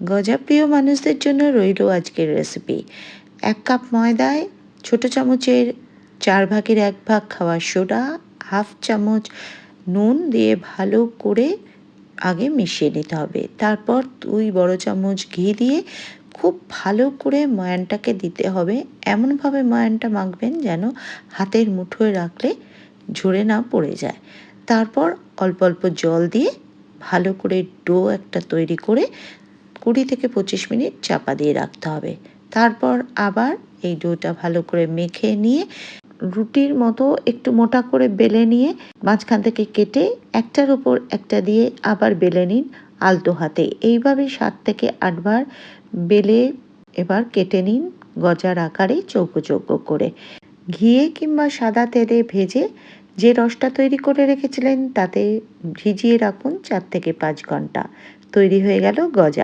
গজা প্রিয় মানুষদের জন্য রইল আজকের রেসিপি এক কাপ ময়দায় ছোট চামচের চার ভাগের এক ভাগ খাওয়া সোডা, হাফ চামচ নুন দিয়ে ভালো করে আগে মিশিয়ে নিতে হবে। তারপর দুই বড় চামচ ঘি দিয়ে খুব ভালো করে ময়ানটাকে দিতে হবে। এমনভাবে ময়ানটা মাখবেন যেন হাতের মুঠোয় রাখলে ঝরে না পড়ে যায়। তারপর অল্প অল্প জল দিয়ে ভালো করে ডো একটা তৈরি করে কুড়ি থেকে পঁচিশ মিনিট চাপা দিয়ে রাখতে হবে। তারপর আবার এই ডোটা ভালো করে মেখে নিয়ে রুটির মতো একটু মোটা করে বেলে নিয়ে মাঝখান থেকে কেটে একটার উপর একটা দিয়ে আবার বেলে নিন আলতো হাতে। এইভাবে সাত থেকে আটবার বেলে এবার কেটে নিন গজার আকারে চৌকো চৌকো করে। ঘিয়ে কিংবা সাদা তেলে ভেজে যে রসটা তৈরি করে রেখেছিলেন তাতে ভিজিয়ে রাখুন চার থেকে পাঁচ ঘণ্টা। তৈরি হয়ে গেল গজা।